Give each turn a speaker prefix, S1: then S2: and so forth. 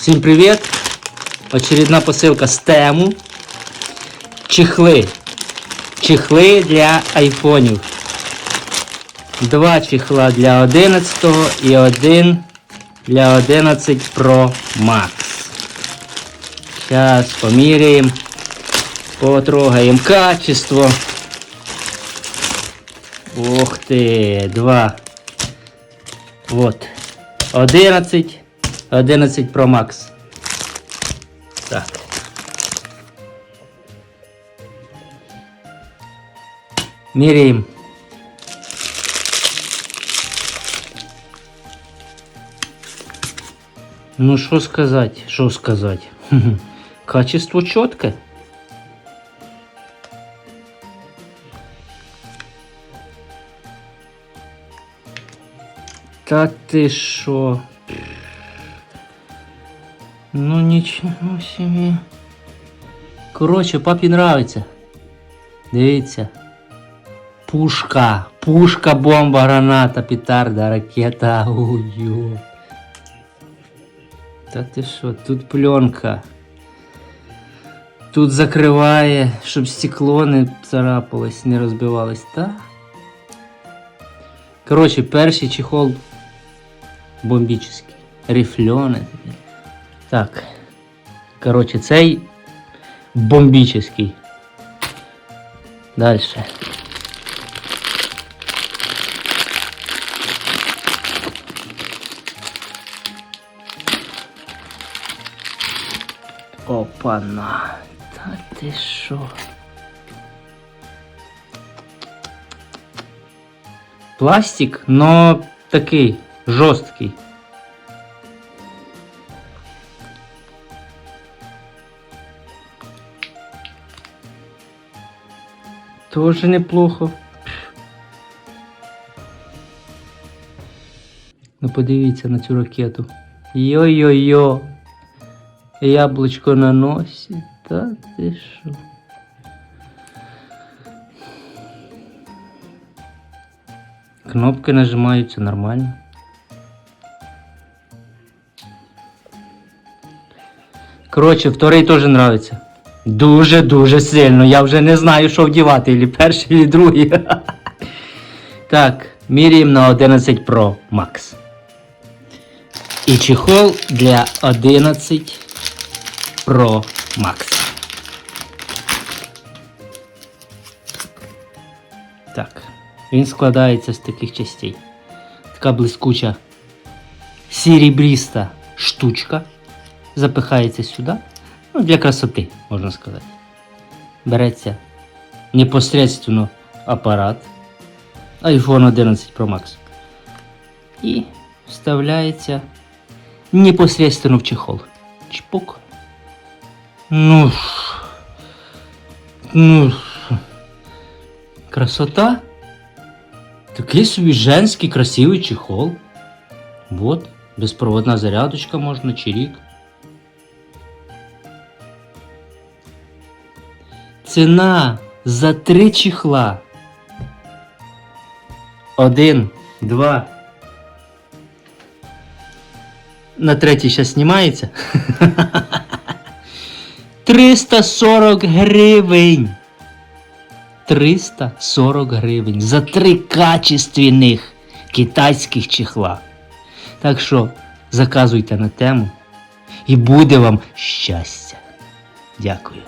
S1: Всім привіт! Очередна посилка з тему. Чехли. Чехли для айфонів. Два чехла для 11 і один для 11 Pro Max. Зараз поміряємо. Потрогаємо качество. Ух ти, два. Вот. 11. 11 Pro Max. Так. Міряємо. Ну, що сказати? Що сказати? Качество чітке. Та ти що? Ну нічого собі. Коротше, папі нравиться. Дивіться. Пушка. Пушка, бомба, граната, петарда, ракета. Ой-ой. Та ти що, тут пленка. Тут закриває, щоб стекло не царапалось, не розбивалось, та? Коротше, перший чехол бомбічний. Рифльони. Так. Коротше, цей бомбічний. Дальше. Опана. Та ти що? Пластик, но такий жорсткий. Тоже неплохо. Ну подивіться на цю ракету. Йо-йо-йо. Яблучко на носі. Та ти що? Кнопки нажимаються нормально. Коротше, вторий теж нравиться. Дуже-дуже сильно. Я вже не знаю, що вдівати, или перший, или другий. Так, міряємо на 11 Pro Max. І чехол для 11 Pro Max. Так, він складається з таких частей. Така блискуча сірібріста штучка. Запихається сюди. Ну, для красоти, можна сказати. Береться непосредственно апарат iPhone 11 Pro Max. І вставляється непосредственно в чехол. Чпок. Ну. Ну. Красота. Такий собі женський красивий чехол. Вот. Безпроводна зарядочка можна, чирік. Ціна за три чехла. Один, два. На третій зараз знімається. 340 гривень. 340 гривень за три качественних китайських чехла. Так що заказуйте на тему і буде вам щастя. Дякую.